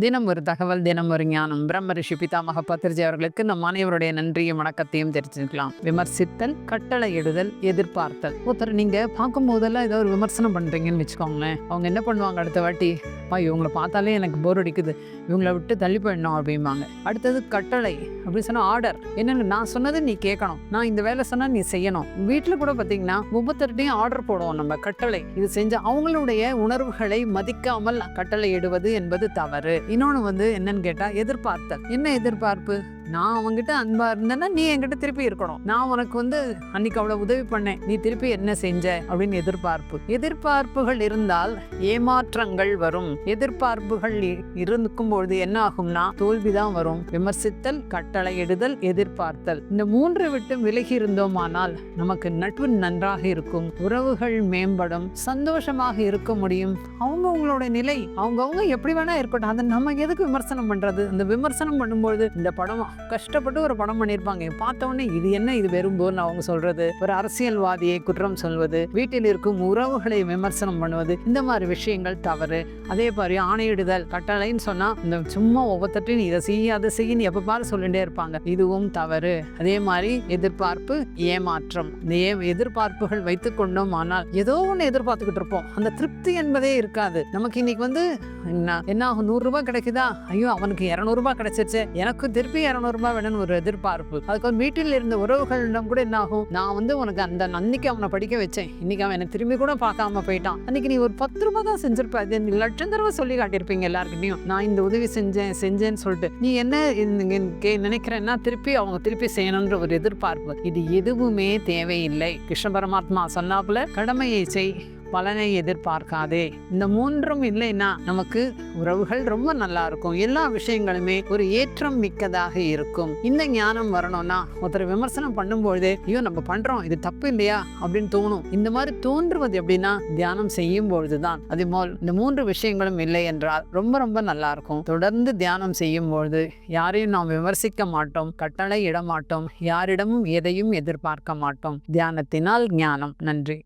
தினம் ஒரு தகவல் தினம் ஒரு ஞானம். பிரம்ம ரிஷி பிதாமக பத்திரிஜி அவர்களுக்கு நம் அனைவருடைய நன்றியும் வணக்கத்தையும் தெரிஞ்சுக்கலாம் விமர்சித்தல் கட்டளை இடுதல் எதிர்பார்த்தல். ஒருத்தர் நீங்க பார்க்கும் போதெல்லாம் ஏதோ ஒரு விமர்சனம் பண்றீங்கன்னு வச்சுக்கோங்களேன். அவங்க என்ன பண்ணுவாங்க? அடுத்த வாட்டி அப்பா இவங்களை பார்த்தாலே எனக்கு போர் அடிக்குது. இவங்களை விட்டு தள்ளி போயிடணும் அப்படிம்பாங்க. அடுத்தது கட்டளை அப்படின்னு சொன்னால் ஆர்டர் என்னன்னு நான் சொன்னது நீ கேட்கணும். நான் இந்த வேலை சொன்னால் நீ செய்யணும். வீட்டில் கூட பார்த்தீங்கன்னா ஒவ்வொருத்தருடையும் ஆர்டர் போடுவோம் நம்ம. கட்டளை. இது செஞ்ச அவங்களுடைய உணர்வுகளை மதிக்காமல் கட்டளை இடுவது என்பது தவறு. இன்னொன்று வந்து என்னன்னு கேட்டா எதிர்பார்த்தல். என்ன எதிர்பார்ப்பு? நான் அவங்ககிட்ட அன்பா இருந்தேன்னா நீ என்கிட்ட திருப்பி இருக்கணும். நான் உனக்கு வந்து அன்னைக்கு அவ்வளவு உதவி பண்ணேன். நீ திருப்பி என்ன செஞ்ச? அப்படின்னு எதிர்பார்ப்பு. எதிர்பார்ப்புகள் இருந்தால் ஏமாற்றங்கள் வரும். எதிர்பார்ப்புகள் இருக்கும் பொழுது என்ன ஆகும்னா தோல்விதான் வரும். விமர்சித்தல் கட்டளையிடுதல் எதிர்பார்த்தல். இந்த மூன்று விட்டு விலகி இருந்தோமானால் நமக்கு நட்பு நன்றாக இருக்கும். உறவுகள் மேம்படும். சந்தோஷமாக இருக்க முடியும். அவங்கவுங்களோட நிலை அவங்கவுங்க எப்படி வேணா இருக்கட்டும். அதை நம்ம எதுக்கு விமர்சனம் பண்றது? இந்த விமர்சனம் பண்ணும்போது இந்த படம் கஷ்டப்பட்டு ஒரு படம் பண்ணியிருப்பாங்க பார்த்த உடனே இது என்ன? இது வெறும் அவங்க சொல்றது. ஒரு அரசியல்வாதியை குற்றம் சொல்வது. வீட்டில் இருக்கும் உறவுகளை விமர்சனம் பண்ணுவது. இந்த மாதிரி விஷயங்கள் தவறு. அதே மாதிரி ஆணையிடுதல் கட்டளைன்னு சொன்னா இந்த சும்மா ஒவ்வொருத்தையும் இதை செய்ய அதை செய்ய எப்போ பாரு சொல்லிட்டே இருப்பாங்க. இதுவும் தவறு. அதே மாதிரி எதிர்பார்ப்பு ஏமாற்றம். இந்த ஏ எதிர்பார்ப்புகள் வைத்து கொண்டோம் ஆனால் ஏதோ ஒன்று எதிர்பார்த்துக்கிட்டு இருப்போம். அந்த திருப்தி என்பதே இருக்காது. நமக்கு இன்னைக்கு வந்து என்ன என்ன ஆகும்? நூறுரூபா கிடைக்குதா? ஐயோ அவனுக்கு இரநூறுபா கிடைச்சிருச்சு. எனக்கு திருப்பி இரநூறுபா வேணும்னு ஒரு எதிர்பார்ப்பு. அதுக்கு வீட்டில் இருந்த உறவுகளிடம் கூட என்ன ஆகும்? நான் வந்து உனக்கு அந்த அன்னைக்கு அவனை படிக்க வச்சேன். இன்னைக்கு அவன் என்னை திரும்பி கூட பார்க்காம போயிட்டான். அன்னைக்கு நீ ஒரு பத்து ரூபா தான் செஞ்சிருப்ப. அது லட்சம் தடவை சொல்லி காட்டியிருப்பீங்க எல்லாருக்கிட்டையும் நான் இந்த உதவி செஞ்சேன் செஞ்சேன்னு சொல்லிட்டு. நீ என்ன கே- நினைக்கிறேன்னா திருப்பி அவங்க திருப்பி செய்யணுன்ற ஒரு எதிர்பார்ப்பு. இது எதுவுமே தேவையில்லை. கிருஷ்ண பரமாத்மா சொன்னாப்புல கடமையை செய். பலனை எதிர்பார்க்காதே. இந்த மூன்றும் இல்லைன்னா நமக்கு உறவுகள் ரொம்ப நல்லா இருக்கும். எல்லா விஷயங்களுமே ஒரு ஏற்றம் மிக்கதாக இருக்கும். இந்த ஞானம் வரணும்னா ஒருத்தர் விமர்சனம் பண்ணும்பொழுதே ஐயோ நம்ம பண்றோம். இது தப்பு இல்லையா? அப்படின்னு தோணும். இந்த மாதிரி தோன்றுவது எப்படின்னா தியானம் செய்யும் பொழுதுதான் அதே போல் இந்த மூன்று விஷயங்களும் இல்லை என்றால் ரொம்ப ரொம்ப நல்லா இருக்கும். தொடர்ந்து தியானம் செய்யும் பொழுது யாரையும் நாம் விமர்சிக்க மாட்டோம் கட்டளை இடமாட்டோம் யாரிடமும் எதையும் எதிர்பார்க்க மாட்டோம். தியானத்தினால் ஞானம். நன்றி.